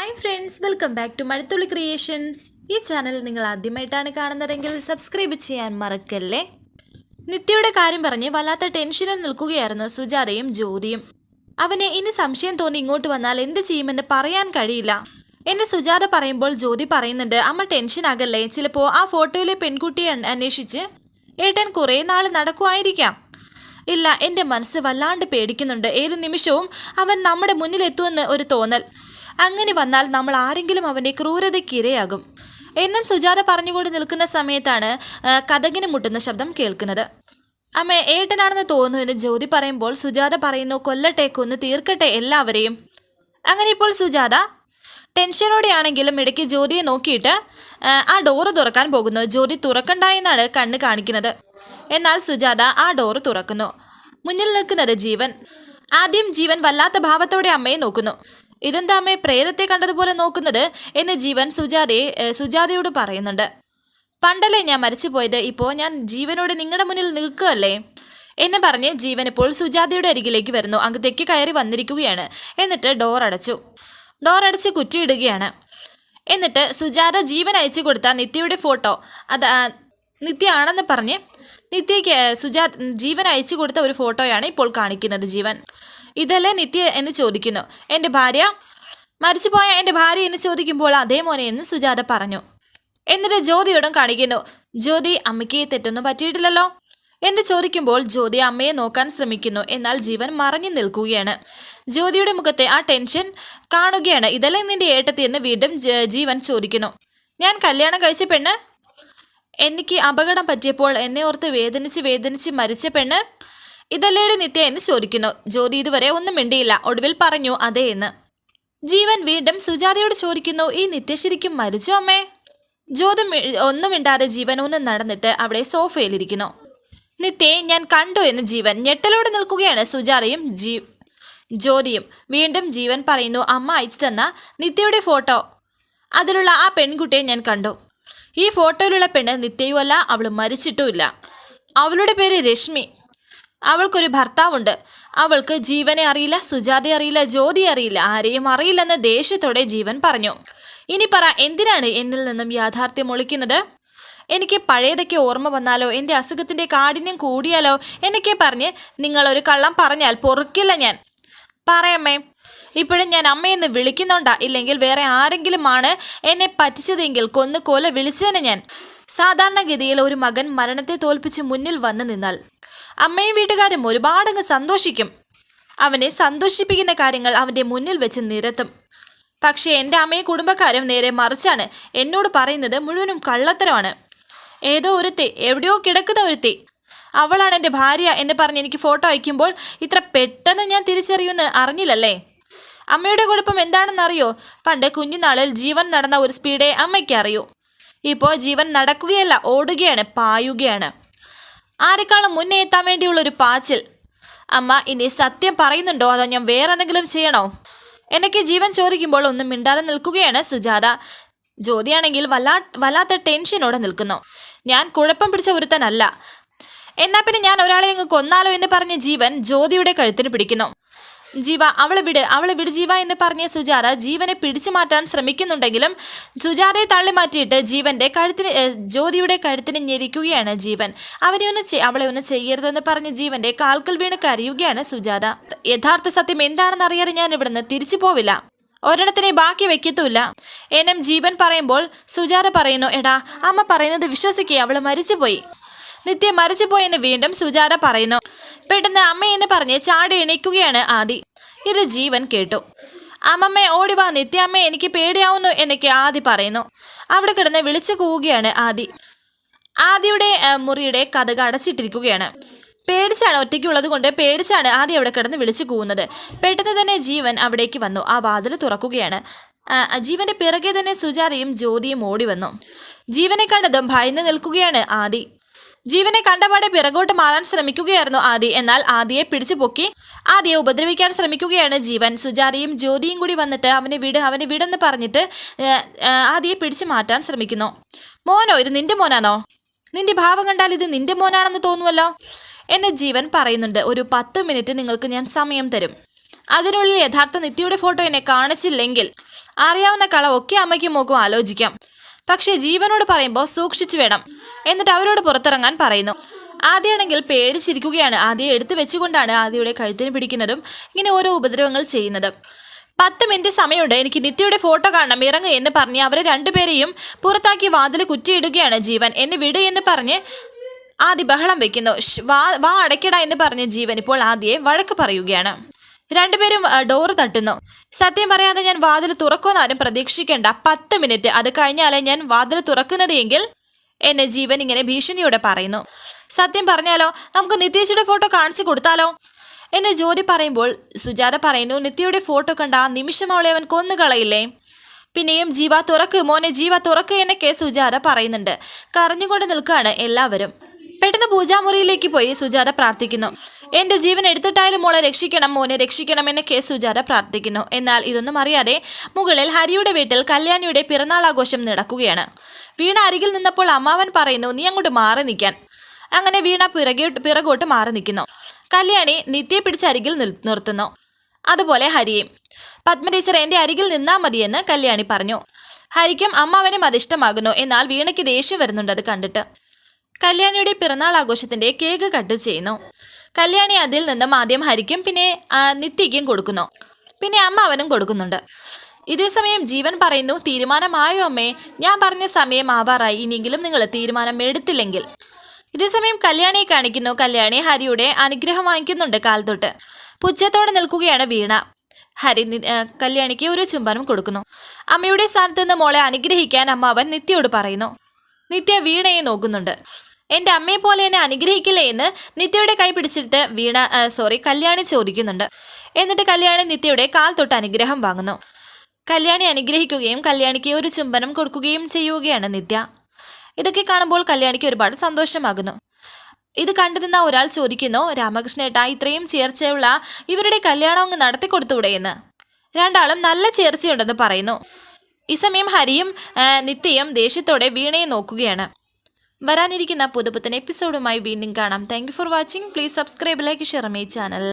Hi friends welcome back to Mazhathulli creations ഈ channel നിങ്ങൾ ആദ്യമായിട്ടാണ് കാണുന്നതെങ്കിൽ സബ്സ്ക്രൈബ് ചെയ്യാൻ മറക്കല്ലേ? നിത്യയുടെ കാര്യം പറഞ്ഞ് വല്ലാത്ത ടെൻഷനിൽ നിൽക്കുകയായിരുന്നു സുജാതയും ജ്യോതിയും. അവനെ ഇനി സംശയം തോന്നി ഇങ്ങോട്ട് വന്നാൽ എന്ത് ചെയ്യുമെന്ന് പറയാൻ കഴിയില്ല. എന്നെ സുജാത പറയുമ്പോൾ ജ്യോതി പറയുന്നുണ്ട് അമ്മ ടെൻഷൻ ആകല്ലേ? ചിലപ്പോൾ ആ ഫോട്ടോയിലെ പെൺകുട്ടിയെ അന്വ- അന്വേഷിച്ച് ഏട്ടൻ കുറേ നാൾ നടക്കുമായിരിക്കാം. ഇല്ല എന്റെ മനസ്സ് വല്ലാണ്ട് പേടിക്കുന്നുണ്ട്. ഏത് നിമിഷവും അവൻ നമ്മുടെ മുന്നിലെത്തുമെന്ന് ഒരു തോന്നൽ. അങ്ങനെ വന്നാൽ നമ്മൾ ആരെങ്കിലും അവന്റെ ക്രൂരതയ്ക്ക് ഇരയാകും. എന്നും സുജാത പറഞ്ഞുകൊണ്ട് നിൽക്കുന്ന സമയത്താണ് കഥകിന് മുട്ടുന്ന ശബ്ദം കേൾക്കുന്നത്. അമ്മ ഏട്ടനാണെന്ന് തോന്നുന്നു ജ്യോതി പറയുമ്പോൾ സുജാത പറയുന്നു കൊല്ലട്ടെ കൊന്ന് തീർക്കട്ടെ എല്ലാവരെയും. അങ്ങനെ ഇപ്പോൾ സുജാത ടെൻഷനോടെയാണെങ്കിലും ഇടയ്ക്ക് ജ്യോതിയെ നോക്കിയിട്ട് ആ, ഡോറ് തുറക്കാൻ പോകുന്നു. ജ്യോതി തുറക്കണ്ട എന്നാണ് കണ്ണ് കാണിക്കുന്നത്. എന്നാൽ സുജാത ആ ഡോറ് തുറക്കുന്നു. മുന്നിൽ നിൽക്കുന്നത് ജീവൻ. ആദ്യം ജീവൻ വല്ലാത്ത ഭാവത്തോടെ അമ്മയെ നോക്കുന്നു. ഇതെന്താ പ്രേതത്തെ കണ്ടതുപോലെ നോക്കുന്നത് എന്ന് ജീവൻ സുജാതയെ സുജാതയോട് പറയുന്നുണ്ട്. പണ്ടല്ലേ ഞാൻ മരിച്ചു മരിച്ചുപോയത്? ഇപ്പോൾ ഞാൻ ജീവനോട് നിങ്ങളുടെ മുന്നിൽ നിൽക്കുകയല്ലേ? എന്ന് പറഞ്ഞ് ജീവൻ ഇപ്പോൾ സുജാതയുടെ അരികിലേക്ക് വരുന്നു. അകത്തേക്ക് കയറി വന്നിരിക്കുകയാണ്. എന്നിട്ട് ഡോർ അടച്ചു. ഡോർ അടച്ച് കുറ്റിയിടുകയാണ്. എന്നിട്ട് സുജാത ജീവൻ അയച്ചു കൊടുത്ത നിത്യയുടെ ഫോട്ടോ അത് ആ, നിത്യ ആണെന്ന് പറഞ്ഞ് നിത്യയ്ക്ക് സുജാ ജീവൻ അയച്ചു കൊടുത്ത ഒരു ഫോട്ടോയാണ് ഇപ്പോൾ കാണിക്കുന്നത് ജീവൻ. ഇതല്ലേ നിത്യ എന്ന് ചോദിക്കുന്നു. എന്റെ ഭാര്യ? മരിച്ചുപോയ എന്റെ ഭാര്യ എന്ന് ചോദിക്കുമ്പോൾ അതേ മോനെ എന്ന് സുജാത പറഞ്ഞു. എന്നിട്ട് ജ്യോതിയോടും കാണിക്കുന്നു. ജ്യോതി അമ്മയ്ക്ക് തെറ്റൊന്നും പറ്റിയിട്ടില്ലല്ലോ? എന്ന് ചോദിക്കുമ്പോൾ ജ്യോതി അമ്മയെ നോക്കാൻ ശ്രമിക്കുന്നു. എന്നാൽ ജീവൻ മറഞ്ഞു നിൽക്കുകയാണ്. ജ്യോതിയുടെ മുഖത്തെ ആ ടെൻഷൻ കാണുകയാണ്. ഇതല്ലേ നിന്റെ ഏട്ടത്തി എന്ന് വീണ്ടും ജീവൻ ചോദിക്കുന്നു. ഞാൻ കല്യാണം കഴിച്ച പെണ്ണ്? എനിക്ക് അപകടം പറ്റിയപ്പോൾ എന്നെ ഓർത്ത് വേദനിച്ച് വേദനിച്ച് മരിച്ച പെണ്ണ്? ഇതല്ലേടെ നിത്യ എന്ന് ചോദിക്കുന്നു. ജ്യോതി ഇതുവരെ ഒന്നും മിണ്ടിയില്ല. ഒടുവിൽ പറഞ്ഞു അതെ എന്ന്. ജീവൻ വീണ്ടും സുജാതയോട് ചോദിക്കുന്നു ഈ നിത്യ ശരിക്കും മരിച്ചു അമ്മേ? ജ്യോതി ഒന്നും മിണ്ടാതെ ജീവൻ ഒന്നും നടന്നിട്ട് അവിടെ സോഫയിലിരിക്കുന്നു. നിത്യയെ ഞാൻ കണ്ടു എന്ന് ജീവൻ ഞെട്ടലോടെ നിൽക്കുകയാണ് സുജാതയും ജീ ജ്യോതിയും. വീണ്ടും ജീവൻ പറയുന്നു അമ്മ അയച്ചു തന്ന നിത്യയുടെ ഫോട്ടോ. അതിലുള്ള ആ പെൺകുട്ടിയെ ഞാൻ കണ്ടു. ഈ ഫോട്ടോയിലുള്ള പെണ്ണ് നിത്യയുമല്ല അവൾ മരിച്ചിട്ടുമില്ല. അവളുടെ പേര് രശ്മി. അവൾക്കൊരു ഭർത്താവുണ്ട്. അവൾക്ക് ജീവനെ അറിയില്ല സുജാതെ അറിയില്ല ജ്യോതി അറിയില്ല ആരെയും അറിയില്ലെന്ന് ദേഷ്യത്തോടെ ജീവൻ പറഞ്ഞു. ഇനി പറ എന്തിനാണ് എന്നിൽ നിന്നും യാഥാർത്ഥ്യം ഒളിക്കുന്നത്? എനിക്ക് പഴയതൊക്കെ ഓർമ്മ വന്നാലോ? എന്റെ അസുഖത്തിന്റെ കാഠിന്യം കൂടിയാലോ? എന്നൊക്കെ പറഞ്ഞ് നിങ്ങളൊരു കള്ളം പറഞ്ഞാൽ പൊറുക്കില്ല ഞാൻ. പറയമ്മേ ഇപ്പോഴും ഞാൻ അമ്മയെന്ന് വിളിക്കുന്നുണ്ടാ? ഇല്ലെങ്കിൽ വേറെ ആരെങ്കിലും ആണ് എന്നെ പറ്റിച്ചതെങ്കിൽ കൊന്നുകോല വിളിച്ചേനെ ഞാൻ. സാധാരണഗതിയിൽ ഒരു മകൻ മരണത്തെ തോൽപ്പിച്ച് മുന്നിൽ വന്നു നിന്നാൽ അമ്മയും വീട്ടുകാരും ഒരുപാടങ്ങ് സന്തോഷിക്കും. അവനെ സന്തോഷിപ്പിക്കുന്ന കാര്യങ്ങൾ അവന്റെ മുന്നിൽ വെച്ച് നിരത്തും. പക്ഷേ എന്റെ അമ്മയും കുടുംബക്കാരും നേരെ മറിച്ചാണ് എന്നോട് പറയുന്നത് മുഴുവനും കള്ളത്തരമാണ്. ഏതോ ഒരുത്തി എവിടെയോ കിടക്കുന്ന ഒരുത്തി. അവളാണ് എന്റെ ഭാര്യ എന്ന് പറഞ്ഞ് എനിക്ക് ഫോട്ടോ അയക്കുമ്പോൾ ഇത്ര പെട്ടെന്ന് ഞാൻ തിരിച്ചറിയുമെന്ന് അറിഞ്ഞില്ലല്ലേ? അമ്മയുടെ കുഴപ്പം എന്താണെന്നറിയോ? പണ്ട് കുഞ്ഞുനാളിൽ ജീവൻ നടന്ന ഒരു സ്പീഡേ അമ്മയ്ക്ക് അറിയൂ. ഇപ്പോൾ ജീവൻ നടക്കുകയല്ല ഓടുകയാണ് പായുകയാണ്. ആരെക്കാളും മുന്നേ എത്താൻ വേണ്ടിയുള്ള ഒരു പാച്ചിൽ. അമ്മ ഇനി സത്യം പറയുന്നുണ്ടോ? അതോ ഞാൻ വേറെ എന്തെങ്കിലും ചെയ്യണോ? എനിക്ക് ജീവൻ ചോദിക്കുമ്പോൾ ഒന്നും മിണ്ടാതെ നിൽക്കുകയാണ് സുജാത. ജ്യോതിയാണെങ്കിൽ വല്ലാ വല്ലാത്ത ടെൻഷനോടെ നിൽക്കുന്നു. ഞാൻ കുഴപ്പം പിടിച്ച ഒരുത്തനല്ല. എന്നാൽ പിന്നെ ഞാൻ ഒരാളെ അങ്ങ് കൊന്നാലോ എന്ന് പറഞ്ഞ് ജീവൻ ജ്യോതിയുടെ കഴുത്തിന് പിടിക്കുന്നു. ജീവ അവളെ വിട് അവളെ വിട് ജീവ എന്ന് പറഞ്ഞ സുജാത ജീവനെ പിടിച്ചു മാറ്റാൻ ശ്രമിക്കുന്നുണ്ടെങ്കിലും സുജാതയെ തള്ളി മാറ്റിയിട്ട് ജീവന്റെ കഴുത്തിന് ജ്യോതിയുടെ കഴുത്തിന് ഞെരിക്കുകയാണ് ജീവൻ. അവനെ ഒന്ന് അവളെ ഒന്ന് ചെയ്യരുതെന്ന് പറഞ്ഞ് ജീവന്റെ കാൽക്കൽ വീണ് കരയുകയാണ് സുജാത. യഥാർത്ഥ സത്യം എന്താണെന്ന് അറിയാതെ ഞാൻ ഇവിടുന്ന് തിരിച്ചു പോവില്ല. ഒരെണ്ണത്തിനെ ബാക്കി വെക്കത്തുമില്ല. എന്നും ജീവൻ പറയുമ്പോൾ സുജാത പറയുന്നു എടാ അമ്മ പറയുന്നത് വിശ്വസിക്കുക അവൾ മരിച്ചുപോയി. നിത്യ മരിച്ചുപോയെന്ന് വീണ്ടും സുജാത പറയുന്നു. പെട്ടെന്ന് അമ്മയെന്ന് പറഞ്ഞ് ചാടി എണീക്കുകയാണ് ആദി. ഇത് ജീവൻ കേട്ടു. അമ്മമ്മേ ഓടി വാ നിത്യ അമ്മ എനിക്ക് പേടിയാവുന്നു എന്നൊക്കെ ആദി പറയുന്നു. അവിടെ കിടന്ന് വിളിച്ചു കൂവുകയാണ് ആദി. ആദിയുടെ മുറിയുടെ കഥക അടച്ചിട്ടിരിക്കുകയാണ്. പേടിച്ചാണ് ഒറ്റയ്ക്കുള്ളത് കൊണ്ട് പേടിച്ചാണ് ആദ്യം അവിടെ കിടന്ന് വിളിച്ചു കൂവുന്നത്. പെട്ടെന്ന് തന്നെ ജീവൻ അവിടേക്ക് വന്നു. ആ വാതിൽ തുറക്കുകയാണ്. ജീവന്റെ പിറകെ തന്നെ സുജാതയും ജ്യോതിയും ഓടി വന്നു. ജീവനെ കണ്ടതും ഭയന്ന് നിൽക്കുകയാണ് ആദി. ജീവനെ കണ്ടപാടെ പിറകോട്ട് മാറാൻ ശ്രമിക്കുകയായിരുന്നു ആദി. എന്നാൽ ആദിയെ പിടിച്ചു പൊക്കി ആദിയെ ഉപദ്രവിക്കാൻ ശ്രമിക്കുകയാണ് ജീവൻ. സുജാതയും ജ്യോതിയും കൂടി വന്നിട്ട് അവനെ വിട് അവനെ വിടെന്ന് പറഞ്ഞിട്ട് ആദിയെ പിടിച്ചു മാറ്റാൻ ശ്രമിക്കുന്നു. മോനോ ഇത് നിന്റെ മോനാണോ? നിന്റെ ഭാവം കണ്ടാൽ ഇത് നിന്റെ മോനാണെന്ന് തോന്നുമല്ലോ എന്നെ ജീവൻ പറയുന്നുണ്ട്. ഒരു പത്ത് മിനിറ്റ് നിങ്ങൾക്ക് ഞാൻ സമയം തരും. അതിനുള്ളിൽ യഥാർത്ഥ നിത്യയുടെ ഫോട്ടോ എന്നെ കാണിച്ചില്ലെങ്കിൽ അറിയാവുന്ന ഒക്കെ അമ്മയ്ക്കും മോക്കും ആലോചിക്കാം. പക്ഷേ ജീവനോട് പറയുമ്പോൾ സൂക്ഷിച്ചു വേണം. എന്നിട്ട് അവരോട് പുറത്തിറങ്ങാൻ പറയുന്നു. ആദ്യമാണെങ്കിൽ പേടിച്ചിരിക്കുകയാണ്. ആദ്യം എടുത്തു വെച്ചുകൊണ്ടാണ് ആദ്യയുടെ കഴുത്തിന് പിടിക്കുന്നതും ഇങ്ങനെ ഓരോ ഉപദ്രവങ്ങൾ ചെയ്യുന്നതും. പത്ത് മിനിറ്റ് സമയമുണ്ട്. എനിക്ക് നിത്യയുടെ ഫോട്ടോ കാണണം. ഇറങ്ങ് എന്ന് പറഞ്ഞ് അവരെ രണ്ടുപേരെയും പുറത്താക്കി വാതിൽ കുറ്റിയിടുകയാണ് ജീവൻ. എന്നെ വിട് എന്ന് പറഞ്ഞ് ആദ്യ ബഹളം വെക്കുന്നു. വാ വാ അടയ്ക്കട എന്ന് പറഞ്ഞ് ജീവൻ ഇപ്പോൾ ആദ്യയെ വഴക്ക് പറയുകയാണ്. രണ്ടുപേരും ഡോർ തട്ടുന്നു. സത്യം പറയാതെ ഞാൻ വാതിൽ തുറക്കുമെന്ന് ആരും പ്രതീക്ഷിക്കേണ്ട. പത്ത് മിനിറ്റ്. അത് കഴിഞ്ഞാലേ ഞാൻ വാതിൽ തുറക്കുന്നത് എങ്കിൽ എന്നെ ജീവൻ ഇങ്ങനെ ഭീഷണിയോടെ പറയുന്നു. സത്യം പറഞ്ഞാലോ നമുക്ക് നിത്യേച്ചിയുടെ ഫോട്ടോ കാണിച്ചു കൊടുത്താലോ? എന്നെ ജോലി പറയുമ്പോൾ സുജാത പറയുന്നു നിത്യയുടെ ഫോട്ടോ കണ്ട നിമിഷം അവളെ അവൻ കൊന്നുകളയില്ലേ? പിന്നെയും ജീവ തുറക്ക് മോനെ ജീവ തുറക്ക് എന്നൊക്കെ സുജാത പറയുന്നുണ്ട്. കരഞ്ഞുകൊണ്ട് നിൽക്കുകയാണ് എല്ലാവരും. പെട്ടെന്ന് പൂജാമുറിയിലേക്ക് പോയി സുജാത പ്രാർത്ഥിക്കുന്നു. എന്റെ ജീവൻ എടുത്തിട്ടായാലും മോളെ രക്ഷിക്കണം മോനെ രക്ഷിക്കണം എന്നൊക്കെ സുജാത പ്രാർത്ഥിക്കുന്നു. എന്നാൽ ഇതൊന്നും അറിയാതെ മുകളിൽ ഹരിയുടെ വീട്ടിൽ കല്യാണിയുടെ പിറന്നാൾ ആഘോഷം നടക്കുകയാണ്. വീണ അരികിൽ നിന്നപ്പോൾ അമ്മാവൻ പറയുന്നു നീ അങ്ങോട്ട് മാറി നിൽക്കാൻ. അങ്ങനെ വീണ പിറകെ പിറകോട്ട് മാറി നിൽക്കുന്നു. കല്യാണി നിത്യയെ പിടിച്ച് അരികിൽ നിർത്തുന്നു. അതുപോലെ ഹരിയും. പത്മ എന്റെ അരികിൽ നിന്നാ മതിയെന്ന് കല്യാണി പറഞ്ഞു. ഹരിക്കും അമ്മാവനും അതിഷ്ടമാകുന്നു. എന്നാൽ വീണയ്ക്ക് ദേഷ്യം വരുന്നുണ്ട് അത് കണ്ടിട്ട്. കല്യാണിയുടെ പിറന്നാൾ ആഘോഷത്തിന്റെ കേക്ക് കട്ട് ചെയ്യുന്നു. കല്യാണി അതിൽ നിന്നും ആദ്യം ഹരിക്കും പിന്നെ നിത്യയ്ക്കും കൊടുക്കുന്നു. പിന്നെ അമ്മാവനും കൊടുക്കുന്നുണ്ട്. ഇതേസമയം ജീവൻ പറയുന്നു തീരുമാനമായോ അമ്മേ? ഞാൻ പറഞ്ഞ സമയം ആവാറായി ഇനിയെങ്കിലും നിങ്ങൾ തീരുമാനം എടുത്തില്ലെങ്കിൽ. ഇതേസമയം കല്യാണിയെ കാണിക്കുന്നു. കല്യാണി ഹരിയുടെ അനുഗ്രഹം വാങ്ങിക്കുന്നുണ്ട് കാൽ തൊട്ട് പുച്ഛത്തോടെ നിൽക്കുകയാണ് വീണ. ഹരി കല്യാണിക്ക് ഒരു ചുംബനം കൊടുക്കുന്നു. അമ്മയുടെ സ്ഥാനത്ത് നിന്ന് മോളെ അനുഗ്രഹിക്കാൻ അമ്മ അവൻ നിത്യയോട് പറയുന്നു. നിത്യ വീണയെ നോക്കുന്നുണ്ട്. എന്റെ അമ്മയെ പോലെ എന്നെ അനുഗ്രഹിക്കില്ലേ എന്ന് നിത്യയുടെ കൈ പിടിച്ചിട്ട് വീണ സോറി കല്യാണി ചോദിക്കുന്നുണ്ട്. എന്നിട്ട് കല്യാണി നിത്യയുടെ കാൽ തൊട്ട് അനുഗ്രഹം വാങ്ങുന്നു. കല്യാണി അനുഗ്രഹിക്കുകയും കല്യാണിക്ക് ഒരു ചുംബനം കൊടുക്കുകയും ചെയ്യുകയാണ് നിത്യ. ഇതൊക്കെ കാണുമ്പോൾ കല്യാണിക്ക് ഒരുപാട് സന്തോഷമാകുന്നു. ഇത് കണ്ടുനിന്ന ഒരാൾ ചോദിക്കുന്നു രാമകൃഷ്ണേട്ട ഇത്രയും ചേർച്ചയുള്ള ഇവരുടെ കല്യാണം അങ്ങ് നടത്തി എന്ന്? രണ്ടാളും നല്ല ചേർച്ചയുണ്ടെന്ന് പറയുന്നു. ഈ സമയം ഹരിയും നിത്യയും ദേഷ്യത്തോടെ വീണയെ നോക്കുകയാണ്. വരാനിരിക്കുന്ന പുതുപുത്തൻ എപ്പിസോഡുമായി വീണ്ടും കാണാം. Thank for watching please subscribe like share my channel